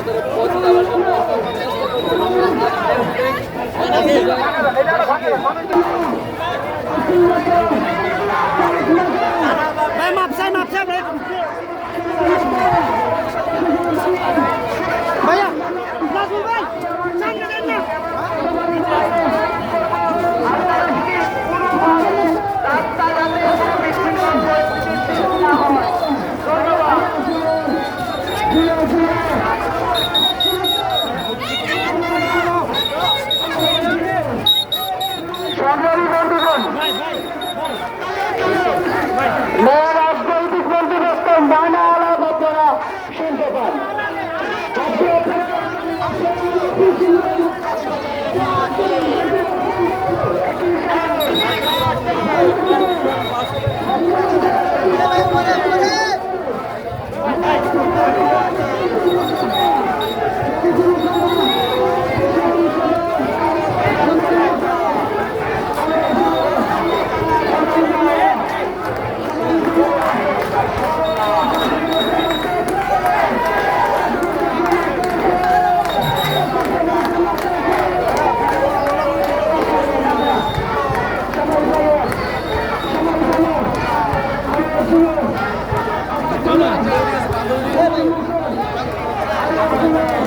আদরে Come on.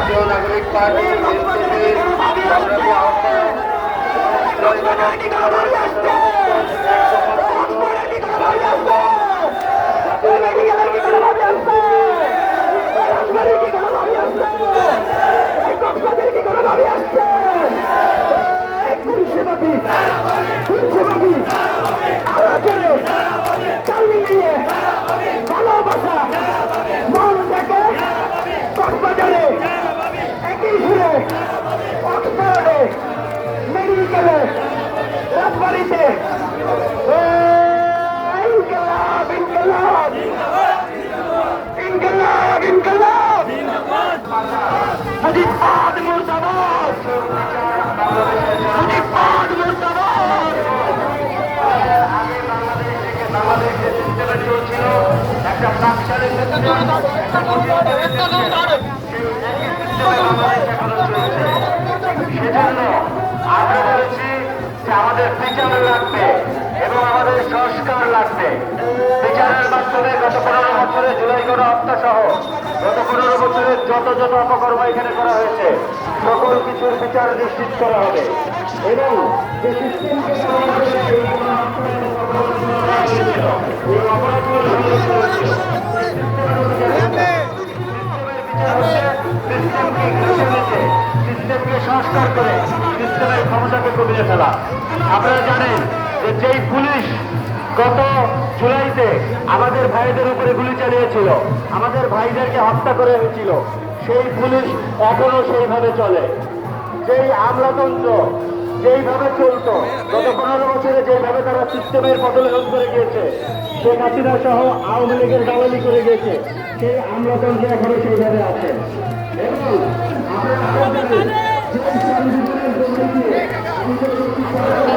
জাতীয় নাগরিক পার্টি সংগ্রামী আহ্বায়ক ইনকলাব ইনকলাব ইনকলাব। মুজিবাদ মুর্দাবাদ একটা প্রাকশালের সেজন্য আমরা বলেছি যে আমাদের বিচার লাগবে এবং আমাদের সংস্কার লাগবে। বছরে জুলাই করা হত্যা সহ গত পনেরো বছরের যত যত অপকর্ম এখানে করা হয়েছে, সকল কিছুর বিচার নিশ্চিত করা হবে। এবং সংস্কার করে, সিস্টেমের ক্ষমতাকে কমিয়ে ফেলা। আপনারা জানেন যে যেই পুলিশ গত জুলাইতে আমাদের ভাইদের উপরে গুলি চালিয়েছিল। আমাদের ভাইদেরকে হত্যা করে হয়েছিল। সেই পুলিশ এখনও সেইভাবে চলে। যেই আমলাতন্ত্র যেইভাবে চলতো, গত পনেরো বছরে যেইভাবে তারা সিস্টেমের পদলেখন করে গিয়েছে, শেখ হাসিনা সহ আওয়ামী লীগের দালালি করে গিয়েছে, সেই আমলাতন্ত্র এখনও সেইভাবে আছে। এবং আপনারা